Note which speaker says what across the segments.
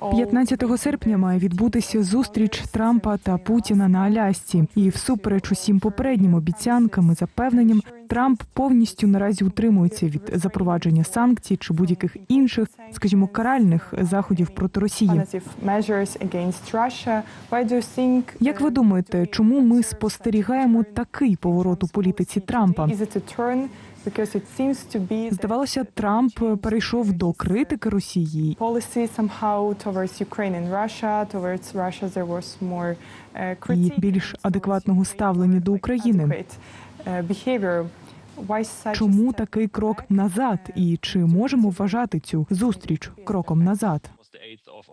Speaker 1: 15 серпня має відбутися зустріч Трампа та Путіна на Алясці. І всупереч усім попереднім обіцянкам і запевненням, Трамп повністю наразі утримується від запровадження санкцій чи будь-яких інших, скажімо, каральних заходів проти Росії. Як ви думаєте, чому ми спостерігаємо такий поворот у політиці Трампа? Здавалося, Трамп перейшов до критики Росії. і більш адекватного ставлення до України. Чому такий крок назад? І чи можемо вважати цю зустріч кроком назад?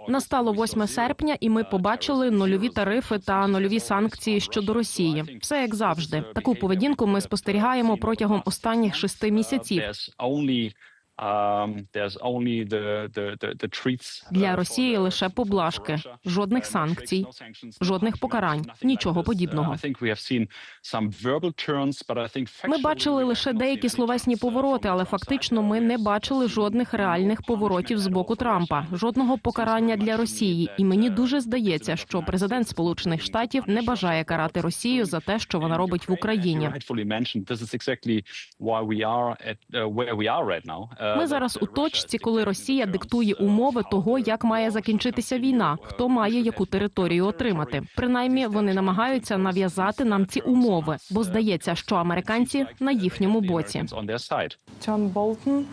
Speaker 2: Настало 8 серпня, і ми побачили нульові тарифи та нульові санкції щодо Росії. Все як завжди. Таку поведінку ми спостерігаємо протягом останніх шести місяців.
Speaker 3: Для Росії лише поблажки, жодних санкцій, жодних покарань, нічого подібного.
Speaker 2: Ми бачили лише деякі словесні повороти, але фактично ми не бачили жодних реальних поворотів з боку Трампа, жодного покарання для Росії. І мені дуже здається, що президент Сполучених Штатів не бажає карати Росію за те, що вона робить в Україні. Ми зараз у точці, коли Росія диктує умови того, як має закінчитися війна, хто має яку територію отримати. Принаймні, вони намагаються нав'язати нам ці умови, бо здається, що американці на їхньому боці.
Speaker 4: Джон Bolton,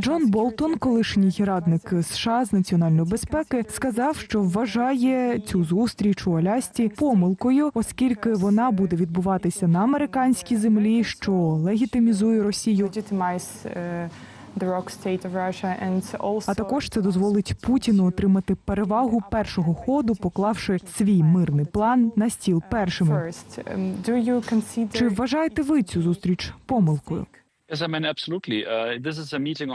Speaker 1: Джон Болтон, колишній радник США з національної безпеки, сказав, що вважає цю зустріч у Алясці помилкою, оскільки вона буде відбуватися на американській землі, що легітимізує Росію.
Speaker 4: uh,
Speaker 1: А також це дозволить Путіну отримати перевагу першого ходу, поклавши свій мирний план на стіл першими.
Speaker 4: first. Um,
Speaker 1: Чи вважаєте ви цю зустріч помилкою?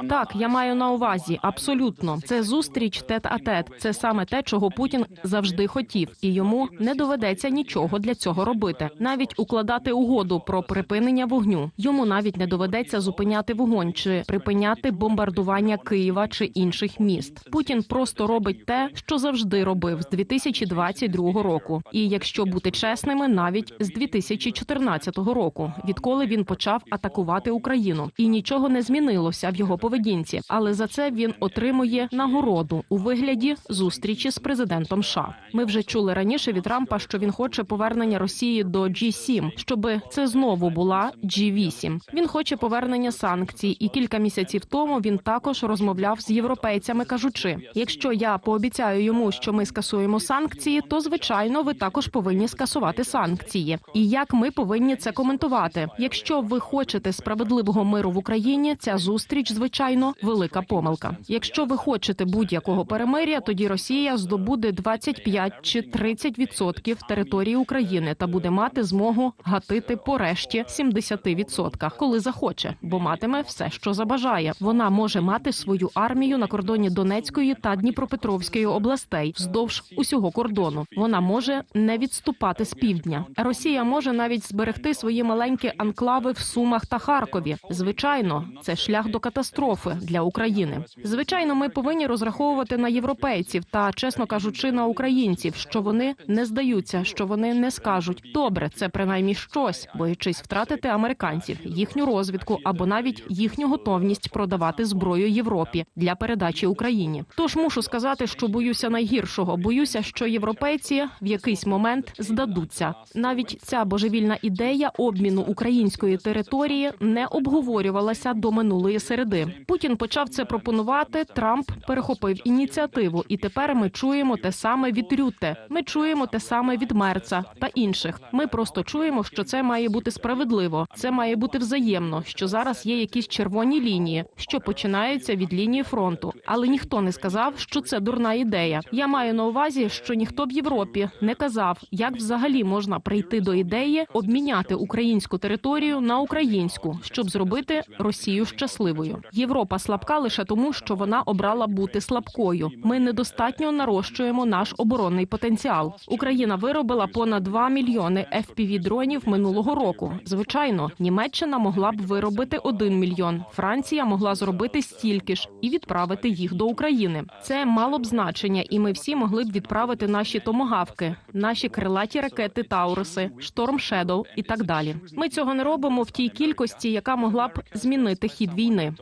Speaker 2: Так, я маю на увазі абсолютно. Це зустріч тет-а-тет. Це саме те, чого Путін завжди хотів, і йому не доведеться нічого для цього робити. Навіть укладати угоду про припинення вогню. Йому навіть не доведеться зупиняти вогонь чи припиняти бомбардування Києва чи інших міст. Путін просто робить те, що завжди робив з 2022 року. І якщо бути чесними, навіть з 2014 року, відколи він почав атакувати Україну, і нічого не змінилося в його поведінці. Але за це він отримує нагороду у вигляді зустрічі з президентом США. Ми вже чули раніше від Трампа, що він хоче повернення Росії до G7, щоби це знову була G8. Він хоче повернення санкцій, і кілька місяців тому він також розмовляв з європейцями, кажучи: якщо я пообіцяю йому, що ми скасуємо санкції, то звичайно ви також повинні скасувати санкції. І як ми повинні це коментувати? Якщо ви хочете справедливого миру в Україні, ця зустріч, звичайно, велика помилка. Якщо ви хочете будь-якого перемиря, тоді Росія здобуде 25 чи 30 відсотків території України та буде мати змогу гатити по решті 70 відсотках, коли захоче, бо матиме все, що забажає. Вона може мати свою армію на кордоні Донецької та Дніпропетровської областей вздовж усього кордону. Вона може не відступати з півдня. Росія може навіть зберегти свої маленькі анклави в Сумах та Харкові. Звичайно, це шлях до катастрофи для України. Звичайно, ми повинні розраховувати на європейців та, чесно кажучи, на українців, що вони не здаються, що вони не скажуть добре, це принаймні щось, боячись втратити американців, їхню розвідку або навіть їхню готовність продавати зброю Європі для передачі Україні. Тож мушу сказати, що боюся найгіршого. Боюся, що європейці в якийсь момент здадуться. Навіть ця божевільна ідея обміну української території не обговорювалася до минулої середи. Путін почав це пропонувати. Трамп перехопив ініціативу, і тепер ми чуємо те саме від Рютте. Ми чуємо те саме від Мерца та інших. Ми просто чуємо, що це має бути справедливо. Це має бути взаємно. Що зараз є якісь червоні лінії, що починаються від лінії фронту. Але ніхто не сказав, що це дурна ідея. Я маю на увазі, що ніхто в Європі не казав, як взагалі можна прийти до ідеї обміняти українську територію на українську, щоб зробити зробити Росію щасливою. Європа слабка лише тому, що вона обрала бути слабкою. Ми недостатньо нарощуємо наш оборонний потенціал. Україна виробила понад 2 мільйони fpv дронів минулого року. Звичайно, Німеччина могла б виробити 1 мільйон. Франція могла зробити стільки ж і відправити їх до України. Це мало б значення, і ми всі могли б відправити наші томогавки, наші крилаті ракети Тауруси, Шторм Шедоу і так далі. Ми цього не робимо в тій кількості, яка могла б змінити хід війни.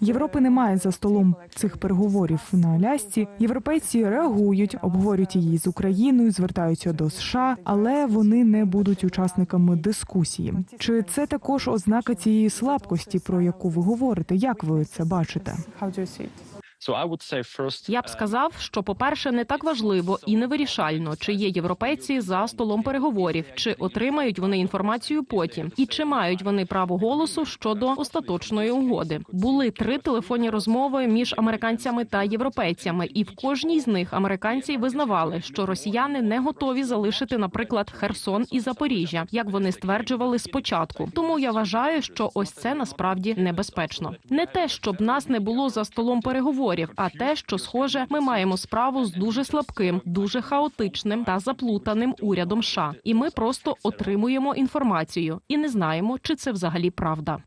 Speaker 1: Європи немає за столом цих переговорів на Алясці. Європейці реагують, обговорюють її з Україною, звертаються до США, але вони не будуть учасниками дискусії. Чи це також ознака цієї слабкості, про яку ви говорите? Як ви це бачите?
Speaker 2: Я б сказав, що по-перше, не так важливо і не вирішально, чи є європейці за столом переговорів, чи отримають вони інформацію потім, і чи мають вони право голосу щодо остаточної угоди. Були три телефонні розмови між американцями та європейцями, і в кожній з них американці визнавали, що росіяни не готові залишити, наприклад, Херсон і Запоріжжя, як вони стверджували спочатку. Тому я вважаю, що ось це насправді небезпечно. Не те, щоб нас не було за столом переговорів, а те, що схоже, ми маємо справу з дуже слабким, дуже хаотичним та заплутаним урядом США. І ми просто отримуємо інформацію і не знаємо, чи це взагалі правда.